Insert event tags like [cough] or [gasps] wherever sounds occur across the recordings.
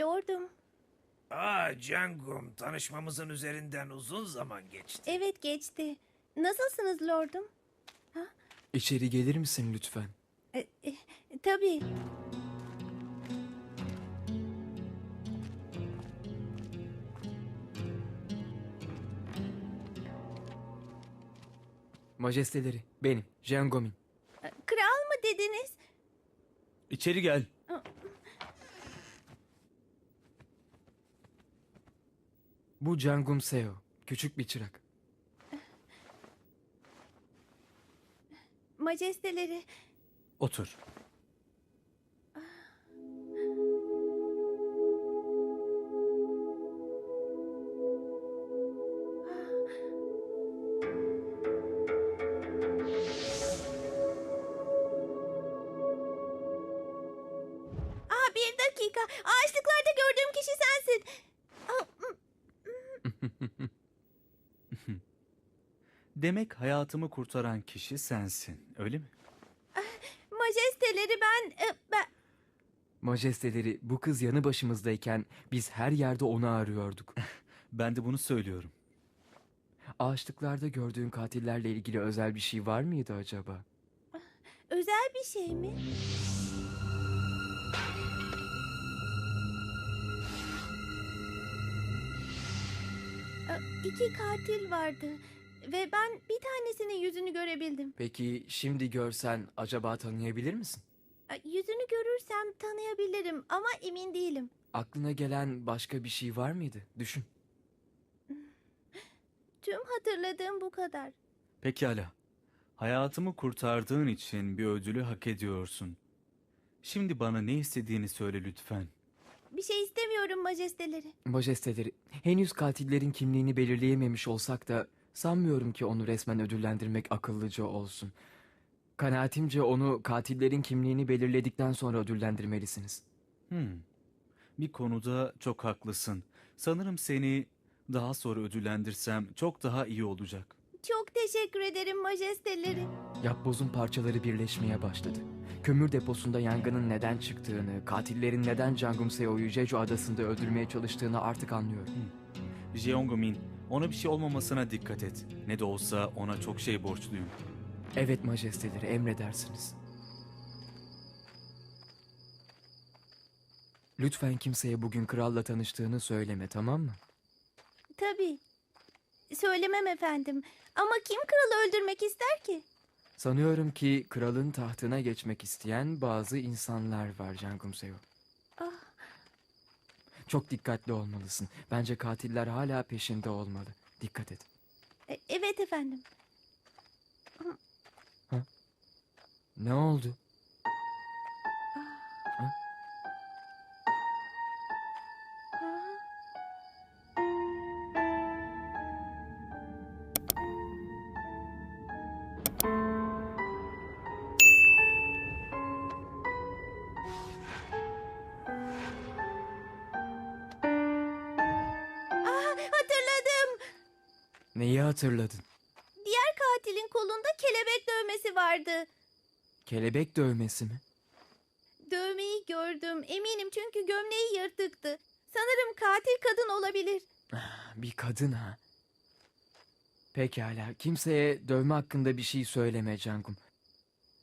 lordum. Aa Cangum, tanışmamızın üzerinden uzun zaman geçti. Evet geçti. Nasılsınız lordum? İçeri gelir misin lütfen? E, e, tabii. Majesteleri, benim, Jean Gomin. E, Kral mı dediniz? İçeri gel. Bu Cangum Seo, küçük bir çırak. Majesteleri. Otur. Demek hayatımı kurtaran kişi sensin, öyle mi? majesteleri ben, e, ben... Majesteleri, bu kız yanı başımızdayken biz her yerde onu arıyorduk. [laughs] Ben de bunu söylüyorum. Ağaçlıklarda gördüğün katillerle ilgili özel bir şey var mıydı acaba? Özel bir şey mi? Aa, İki katil vardı. Ve ben bir tanesinin yüzünü görebildim. Peki şimdi görsen acaba tanıyabilir misin? Yüzünü görürsem tanıyabilirim ama emin değilim. Aklına gelen başka bir şey var mıydı? Düşün. [laughs] Tüm hatırladığım bu kadar. Pekala. Hayatımı kurtardığın için bir ödülü hak ediyorsun. Şimdi bana ne istediğini söyle lütfen. Bir şey istemiyorum majesteleri. Majesteleri, henüz katillerin kimliğini belirleyememiş olsak da sanmıyorum ki onu resmen ödüllendirmek akıllıca olsun. Kanaatimce onu katillerin kimliğini belirledikten sonra ödüllendirmelisiniz. Hmm. Bir konuda çok haklısın. Sanırım seni daha sonra ödüllendirsem çok daha iyi olacak. Çok teşekkür ederim majesteleri. Yapbozun parçaları birleşmeye başladı. Kömür deposunda yangının neden çıktığını, katillerin neden Cangum Seo'yu Jeju adasında öldürmeye çalıştığını artık anlıyorum. Jeongumin, ona bir şey olmamasına dikkat et. Ne de olsa ona çok şey borçluyum. Evet majesteleri, emredersiniz. Lütfen kimseye bugün kralla tanıştığını söyleme, tamam mı? Tabii. Söylemem efendim. Ama kim kralı öldürmek ister ki? Sanıyorum ki kralın tahtına geçmek isteyen bazı insanlar var Cangum Seo. Çok dikkatli olmalısın. Bence katiller hala peşinde olmalı. Dikkat et. E, Evet efendim. Ne oldu? Hatırladın? Diğer katilin kolunda kelebek dövmesi vardı. Kelebek dövmesi mi? Dövmeyi gördüm. Eminim çünkü gömleği yırtıktı. Sanırım katil kadın olabilir. Bir kadın ha. Pekala. Kimseye dövme hakkında bir şey söyleme Cangum.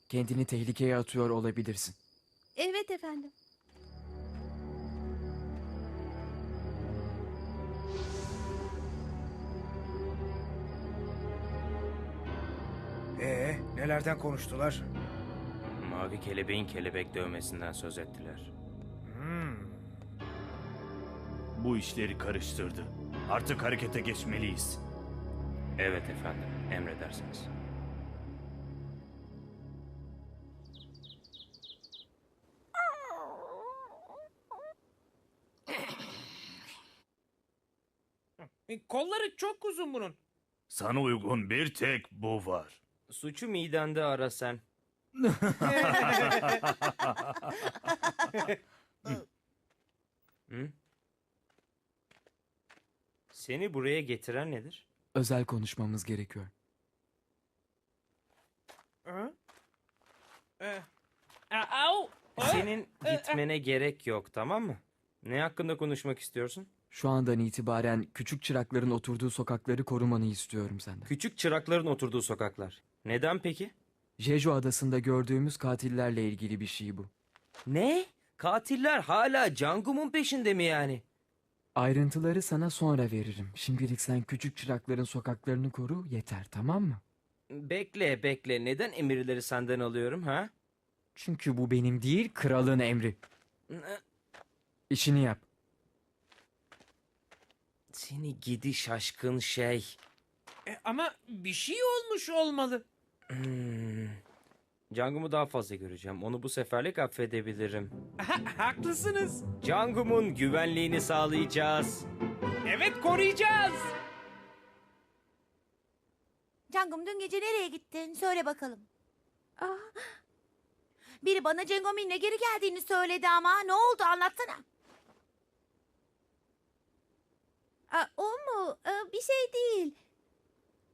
Kendini tehlikeye atıyor olabilirsin. Evet efendim. Ee, nelerden konuştular? Mavi kelebeğin kelebek dövmesinden söz ettiler. Hmm, Bu işleri karıştırdı. Artık harekete geçmeliyiz. Evet efendim, emredersiniz. e, kolları çok uzun bunun. Sana uygun bir tek bu var. Suçu midende ara sen. [laughs] Hı? Seni buraya getiren nedir? Özel konuşmamız gerekiyor. Ee, au! Senin gitmene gerek yok tamam mı? Ne hakkında konuşmak istiyorsun? Şu andan itibaren küçük çırakların oturduğu sokakları korumanı istiyorum senden. Küçük çırakların oturduğu sokaklar. Neden peki? Jeju adasında gördüğümüz katillerle ilgili bir şey bu. Ne? Katiller hala Cangum'un peşinde mi yani? Ayrıntıları sana sonra veririm. Şimdilik sen küçük çırakların sokaklarını koru yeter tamam mı? Bekle bekle neden emirleri senden alıyorum ha? Çünkü bu benim değil kralın emri. İşini yap. Seni gidi şaşkın şey. E, ama bir şey olmuş olmalı. Hmm. Cangum'u daha fazla göreceğim. Onu bu seferlik affedebilirim. Haklısınız. Cangum'un güvenliğini sağlayacağız. Evet koruyacağız. Cangum dün gece nereye gittin? Söyle bakalım. Ah, Biri bana Cengomin'le geri geldiğini söyledi ama ne oldu anlatsana. Aa, o mu? Aa, bir şey değil.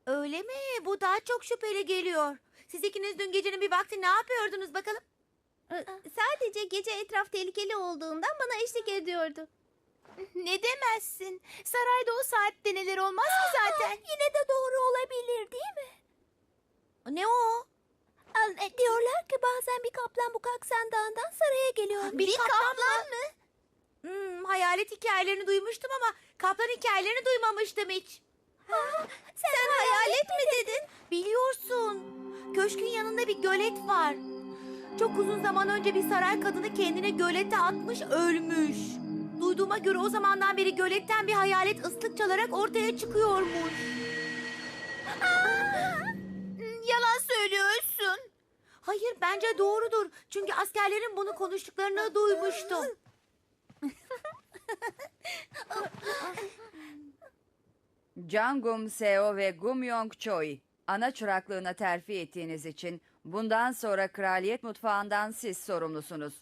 Öyle mi? Bu daha çok şüpheli geliyor. Siz ikiniz dün gecenin bir vakti ne yapıyordunuz bakalım? Aa, sadece gece etraf tehlikeli olduğundan bana eşlik ediyordu. Ne demezsin? Sarayda o saatte neler olmaz ki zaten. Yine de doğru olabilir değil mi? Ne o? Diyorlar ki bazen bir kaplan bu Kaksan Dağı'ndan saraya geliyor. Bir, kaplan, mı? Hmm, hayalet hikayelerini duymuştum ama kaplan hikayelerini duymamıştım hiç. sen, hayalet mi dedin? Biliyorsun. Köşkün yanında bir gölet var. Çok uzun zaman önce bir saray kadını kendini gölete atmış ölmüş. Duyduğuma göre o zamandan beri göletten bir hayalet ıslık çalarak ortaya çıkıyormuş. Yalan söylüyorsun. Hayır bence doğrudur. Çünkü askerlerin bunu konuştuklarını duymuştum. Jangum Seo ve Gumyong Choi, ana çıraklığına terfi ettiğiniz için bundan sonra kraliyet mutfağından siz sorumlusunuz.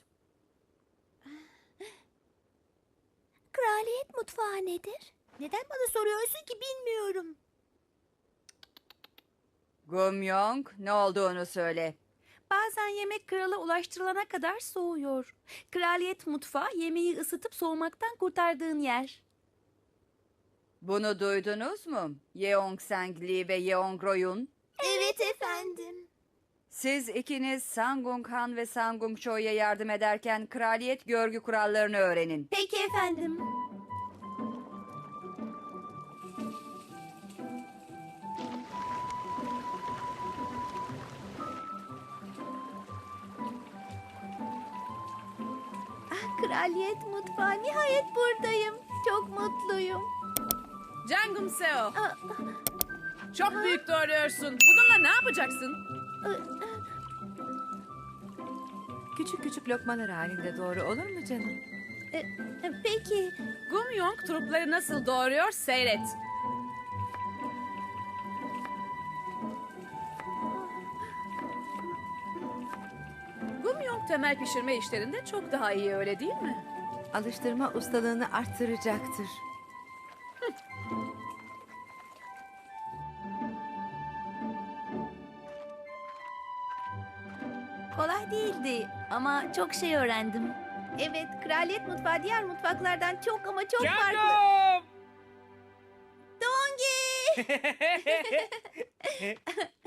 Kraliyet mutfağı nedir? Neden bana soruyorsun ki bilmiyorum. Gumyong, ne olduğunu söyle. Bazen yemek krala ulaştırılana kadar soğuyor. Kraliyet mutfağı yemeği ısıtıp soğumaktan kurtardığın yer. Bunu duydunuz mu? Yeong Sang Lee ve Yeong Royun. Evet efendim. Siz ikiniz Sangung Han ve Sangung Choi'ye yardım ederken kraliyet görgü kurallarını öğrenin. Peki efendim. Kraliyet mutfağı. Nihayet buradayım. Çok mutluyum. Cangum Seo, Aa, çok büyük doğruyorsun. Bununla ne yapacaksın? Küçük küçük lokmalar halinde doğru olur mu canım? e, e, peki. Gumyong trupları nasıl doğuruyor seyret. Temel pişirme işlerinde çok daha iyi öyle değil mi? Alıştırma ustalığını arttıracaktır. [laughs] Kolay değildi ama çok şey öğrendim. Evet, kraliyet mutfağı diğer mutfaklardan çok ama çok farklı. [laughs] Dongi! [laughs]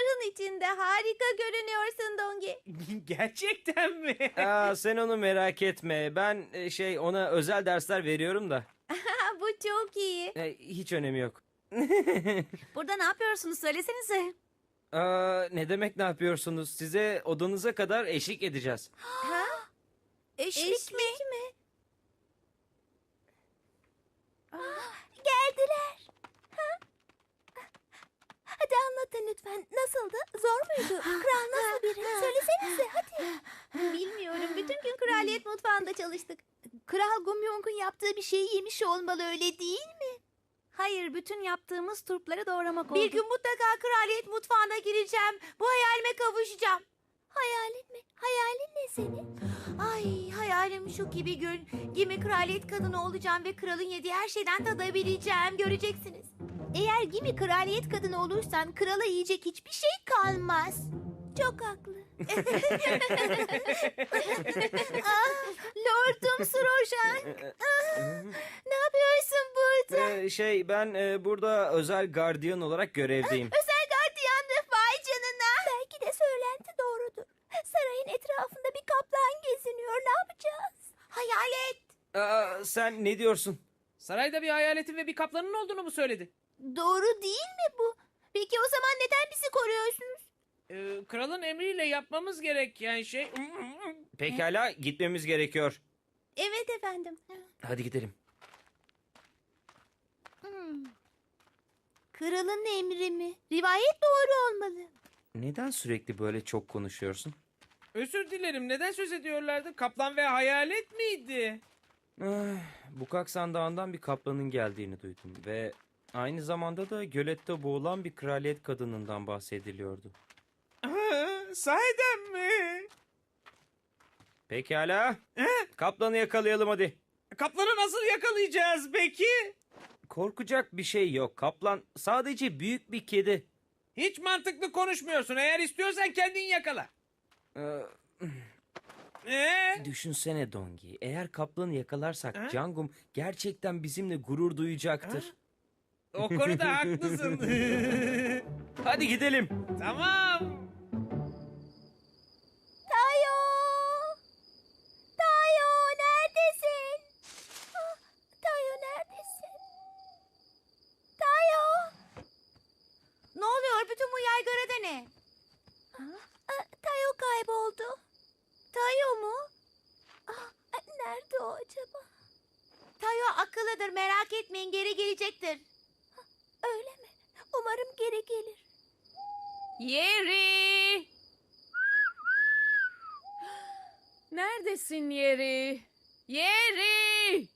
Zırhın içinde harika görünüyorsun Dongi. [laughs] Gerçekten mi? Aa, sen onu merak etme. Ben e, şey ona özel dersler veriyorum da. [laughs] Bu çok iyi. E, hiç önemi yok. [laughs] Burada ne yapıyorsunuz söylesenize. Aa, ne demek ne yapıyorsunuz? Size odanıza kadar eşlik edeceğiz. [gasps] Ha? Eşlik, mi? mi? Geldiler. Hadi anlatın lütfen. Nasıldı? Zor muydu? Kral nasıl biri? Söylesenize hadi. Bilmiyorum. Bütün gün kraliyet mutfağında çalıştık. Kral Gumyong'un yaptığı bir şeyi yemiş olmalı öyle değil mi? Hayır, bütün yaptığımız turpları doğramak oldu. Bir gün mutlaka kraliyet mutfağına gireceğim. Bu hayalime kavuşacağım. Hayalin mi? Hayalin ne senin? Ay hayalim şu ki bir gün Gimi kraliyet kadını olacağım ve kralın yediği her şeyden tadabileceğim. Göreceksiniz. Eğer Gimi kraliyet kadını olursan krala yiyecek hiçbir şey kalmaz. Çok haklı. [laughs] [laughs] ah, Lordum Srojan. Ah, ne yapıyorsun burada? Ee, şey ben e, burada özel gardiyan olarak görevdeyim. Özel gardiyanlık vay canına. Belki de söylenti doğrudur. Sarayın etrafında bir kaplan geziniyor. Ne yapacağız? Hayalet. Aa, sen ne diyorsun? Sarayda bir hayaletin ve bir kaplanın olduğunu mu söyledi? Doğru değil mi bu? Peki o zaman neden bizi koruyorsunuz? Ee, kralın emriyle yapmamız gereken şey... Pekala gitmemiz gerekiyor. Evet efendim. Hadi gidelim. Hmm. Kralın emri mi? Rivayet doğru olmalı. Neden sürekli böyle çok konuşuyorsun? Özür dilerim neden söz ediyorlardı? Kaplan ve hayalet miydi? Ah, Bukaksan Dağı'ndan bir kaplanın geldiğini duydum ve aynı zamanda da gölette boğulan bir kraliyet kadınından bahsediliyordu. Sahiden mi? Pekala. Kaplanı yakalayalım hadi. Kaplanı nasıl yakalayacağız peki? Korkacak bir şey yok. Kaplan sadece büyük bir kedi. Hiç mantıklı konuşmuyorsun. Eğer istiyorsan kendin yakala. Ee, Ee? düşünsene Dongi. Eğer kaplanı yakalarsak? Cangum gerçekten bizimle gurur duyacaktır. O konuda haklısın. [laughs] Hadi gidelim. tamam. Tayo! Tayo neredesin? Ah, Tayo neredesin? Tayo! Ne oluyor? Bütün bu yaygarada ne? Ah, Tayo kayboldu. Tayo mu? Ah, Nerede o acaba? Tayo akıllıdır merak etmeyin geri gelecektir. Öyle mi? Umarım geri gelir. Yeri! Neredesin Yeri? Yeri!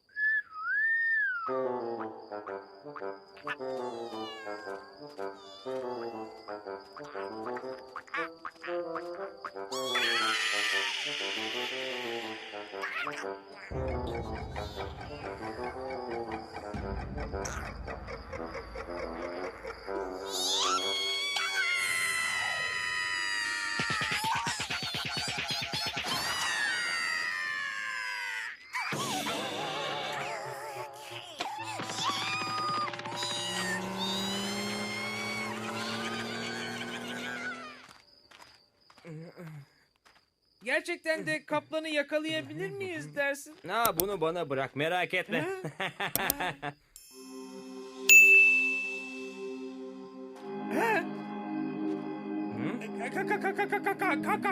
gerçekten de kaplanı yakalayabilir miyiz dersin? Ha bunu bana bırak merak etme.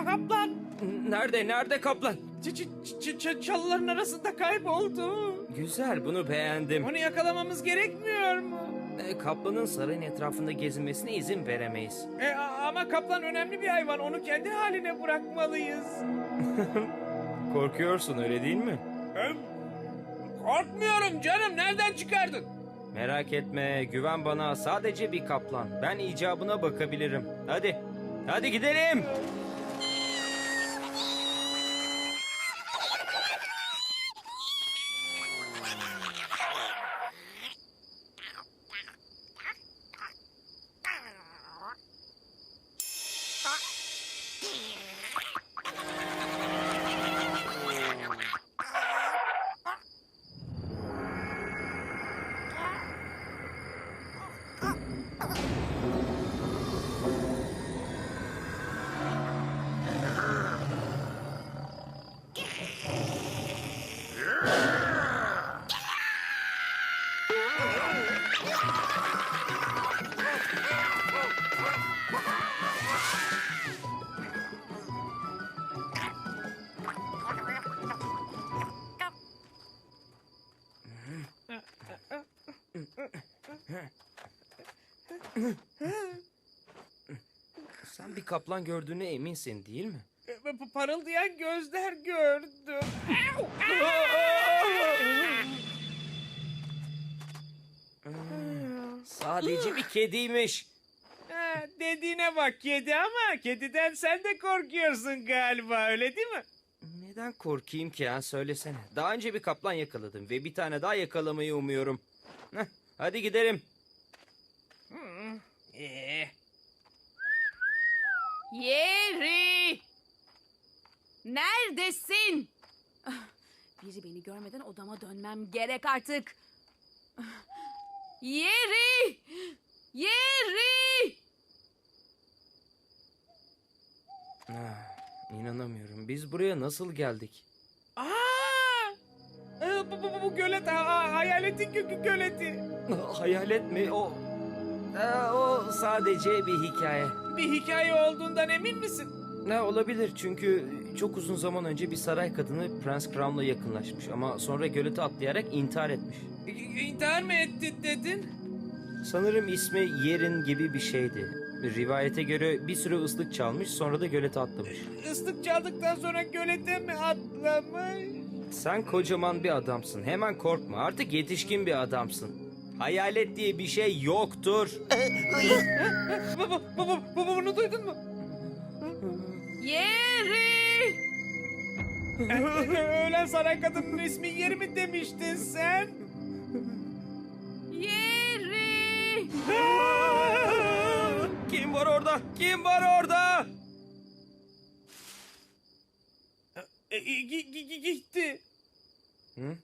Kaplan. Nerede nerede kaplan? Çalıların arasında kayboldu. Güzel bunu beğendim. Onu yakalamamız gerekmiyor mu? Ee, Kaplanın sarayın etrafında gezinmesine izin veremeyiz. E, ama kaplan önemli bir hayvan. Onu kendi haline bırakmalıyız. [laughs] Korkuyorsun öyle değil mi? Ben korkmuyorum canım. Nereden çıkardın? Merak etme güven bana sadece bir kaplan. Ben icabına bakabilirim. Hadi. Hadi gidelim. Kaplan gördüğüne eminsin değil mi? E, p- Parıldayan gözler gördüm. [laughs] Sadece bir kediymiş. Ha, dediğine bak kedi ama kediden sen de korkuyorsun galiba öyle değil mi? Neden korkayım ki ya söylesene. Daha önce bir kaplan yakaladım ve bir tane daha yakalamayı umuyorum. Heh, hadi gidelim. Ee, Yeri! Neredesin? Biri beni görmeden odama dönmem gerek artık. Yeri! Yeri! Ah, inanamıyorum. Biz buraya nasıl geldik? Aa! Ee, bu, bu, bu, bu gölet ha- ha- hayaletin gö- gö- göleti. [laughs] Hayalet mi? O... O sadece bir hikaye. Bir hikaye olduğundan emin misin? Ne olabilir çünkü çok uzun zaman önce bir saray kadını Prens Crown'la yakınlaşmış ama sonra gölete atlayarak intihar etmiş. İntihar mı etti dedin? Sanırım ismi Yerin gibi bir şeydi. Rivayete göre bir süre ıslık çalmış sonra da gölete atlamış. Islık çaldıktan sonra gölete mi atlamış? Sen kocaman bir adamsın. Hemen korkma. Artık yetişkin bir adamsın. Hayalet diye bir şey yoktur. Bu, bu, bu, bu, bu- bunu duydun mu? Yeri! [laughs] Ölen saray kadının ismi yeri mi demiştin sen? Yeri! [laughs] Kim var orada? Kim var orada? E, e, gi- gi- gi- gitti. Hı?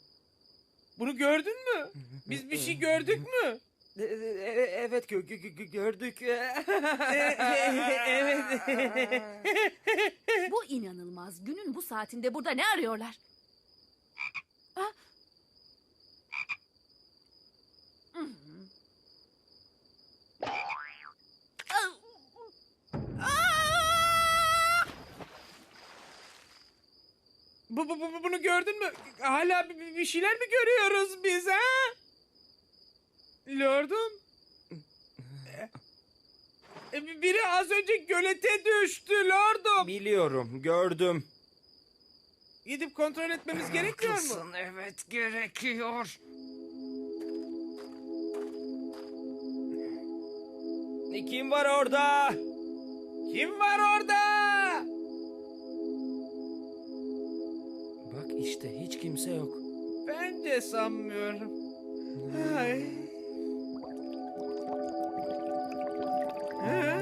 Bunu gördün mü? [laughs] Biz bir şey gördük mü? E- e- Evet gö- gö- gö- gördük. [laughs] evet. Bu inanılmaz. Günün bu saatinde burada ne arıyorlar? Ah. Bu, bu, bu- bunu gördün mü? Hala bir, bir şeyler mi görüyoruz biz ha? Lordum. E, Biri az önce gölete düştü lordum. Biliyorum, gördüm. Gidip kontrol etmemiz gerekmiyor mu? evet gerekiyor. Kim var orada? Kim var orada? İşte hiç kimse yok. Ben de sanmıyorum. Ay. Ha?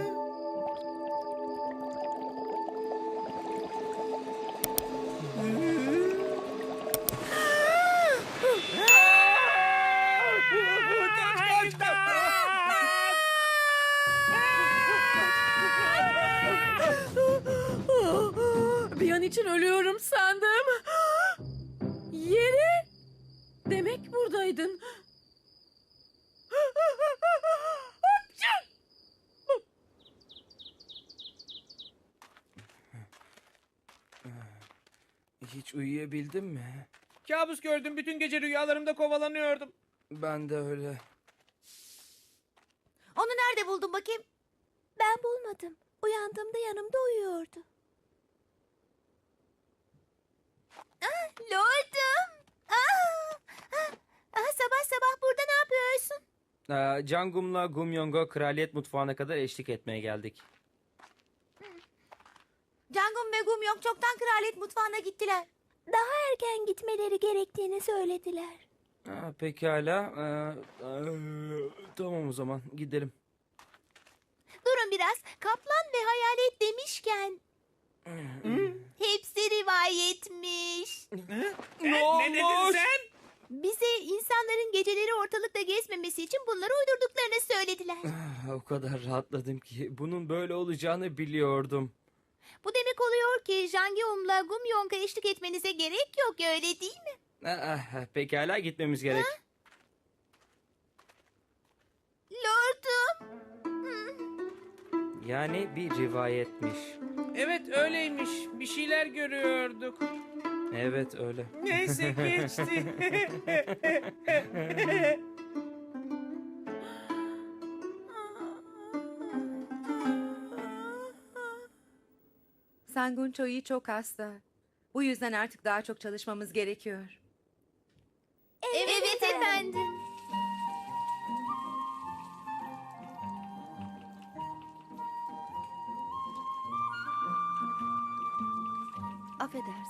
Bir an için ölüyorum sandım. Yeri! Demek buradaydın. Hiç uyuyabildin mi? Kabus gördüm. Bütün gece rüyalarımda kovalanıyordum. Ben de öyle. Onu nerede buldun bakayım? Ben bulmadım. Uyandığımda yanımda uyuyordu. Ah, lordum. Ah, ah, ah, sabah sabah burada ne yapıyorsun? Ee, Cangum'la Gumyong'a kraliyet mutfağına kadar eşlik etmeye geldik. Cangum ve Gumyong çoktan kraliyet mutfağına gittiler. Daha erken gitmeleri gerektiğini söylediler. Ha, pekala. Ee, ee, tamam o zaman gidelim. Durun biraz. Kaplan ve hayalet demişken. Hepsi rivayetmiş. Ne, ne dedin sen? Bize insanların geceleri ortalıkta gezmemesi için bunları uydurduklarını söylediler. Ah, O kadar rahatladım ki bunun böyle olacağını biliyordum. Bu demek oluyor ki Jangeum'la Gumyong'a eşlik etmenize gerek yok öyle değil mi? Ah, ah, pekala gitmemiz gerek. Lordum. Yani bir rivayetmiş. Evet öyleymiş. Bir şeyler görüyorduk. Evet öyle. Neyse [laughs] geçti. Sangun Choi çok hasta. Bu yüzden artık daha çok çalışmamız gerekiyor. Evet, efendim.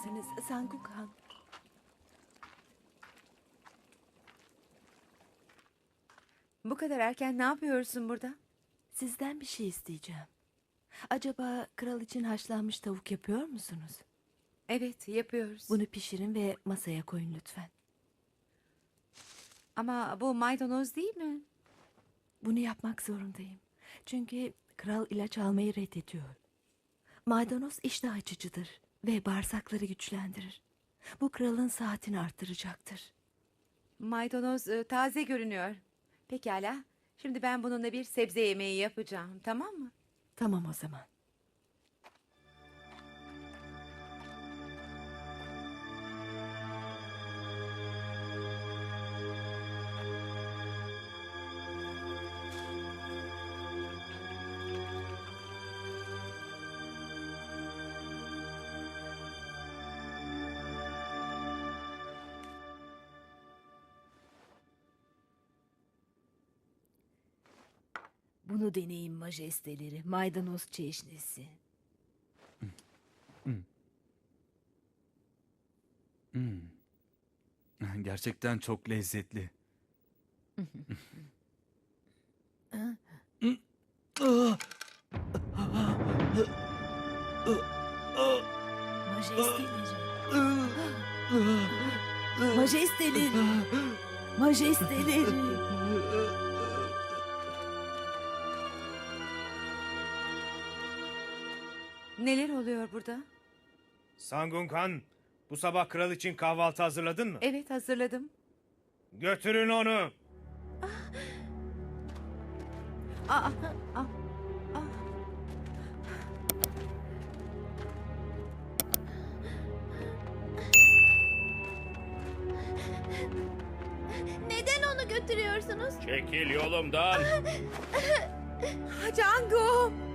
Affedersiniz Sanguk Han. Bu kadar erken ne yapıyorsun burada? Sizden bir şey isteyeceğim. Acaba kral için haşlanmış tavuk yapıyor musunuz? Evet, yapıyoruz. Bunu pişirin ve masaya koyun lütfen. Ama bu maydanoz değil mi? Bunu yapmak zorundayım. Çünkü kral ilaç almayı reddediyor. Maydanoz iştah açıcıdır ve bağırsakları güçlendirir. Bu kralın saatini arttıracaktır. Maydanoz e, taze görünüyor. Pekala. Şimdi ben bununla bir sebze yemeği yapacağım, tamam mı? Tamam o zaman. Bunu deneyin majesteleri. Maydanoz çeşnisi. Hmm. Gerçekten çok lezzetli. Majesteleri. [gasps] Majesteleri. [gasps] Majesteleri. Neler oluyor burada? Sangun Kan, bu sabah kral için kahvaltı hazırladın mı? Evet, hazırladım. Götürün onu. Aa, aa, aa. Neden onu götürüyorsunuz? Çekil yolumdan. Cangum!